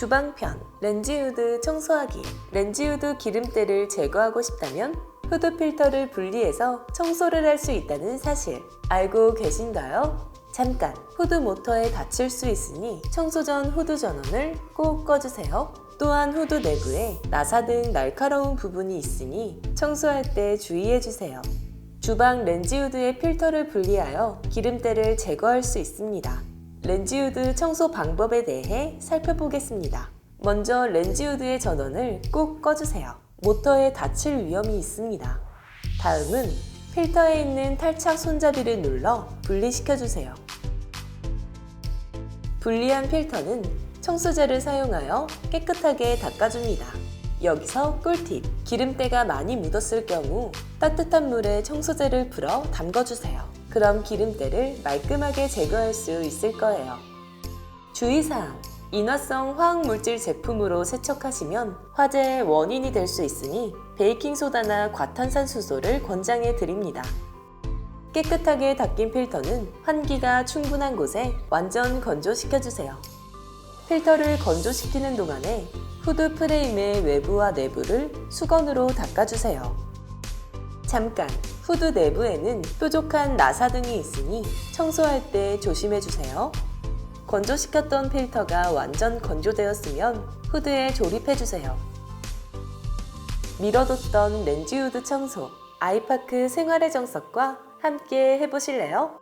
주방편 렌즈후드 청소하기 렌즈후드 기름때를 제거하고 싶다면 후드 필터를 분리해서 청소를 할 수 있다는 사실 알고 계신가요? 잠깐 후드 모터에 닫힐 수 있으니 청소 전 후드 전원을 꼭 꺼주세요. 또한 후드 내부에 나사 등 날카로운 부분이 있으니 청소할 때 주의해주세요. 주방 렌즈후드의 필터를 분리하여 기름때를 제거할 수 있습니다. 렌즈후드 청소 방법에 대해 살펴보겠습니다. 먼저 렌즈후드의 전원을 꼭 꺼주세요. 모터에 닫힐 위험이 있습니다. 다음은 필터에 있는 탈착 손잡이를 눌러 분리시켜주세요. 분리한 필터는 청소제를 사용하여 깨끗하게 닦아줍니다. 여기서 꿀팁! 기름때가 많이 묻었을 경우 따뜻한 물에 청소제를 풀어 담궈주세요. 그럼 기름때를 말끔하게 제거할 수 있을 거예요. 주의사항! 인화성 화학물질 제품으로 세척하시면 화재의 원인이 될 수 있으니 베이킹소다나 과탄산수소를 권장해 드립니다. 깨끗하게 닦인 필터는 환기가 충분한 곳에 완전 건조시켜주세요. 필터를 건조시키는 동안에 후드 프레임의 외부와 내부를 수건으로 닦아주세요. 잠깐, 후드 내부에는 뾰족한 나사 등이 있으니 청소할 때 조심해주세요. 건조시켰던 필터가 완전 건조되었으면 후드에 조립해주세요. 미뤄뒀던 렌즈 후드 청소, 아이파크 생활의 정석과 함께 해보실래요?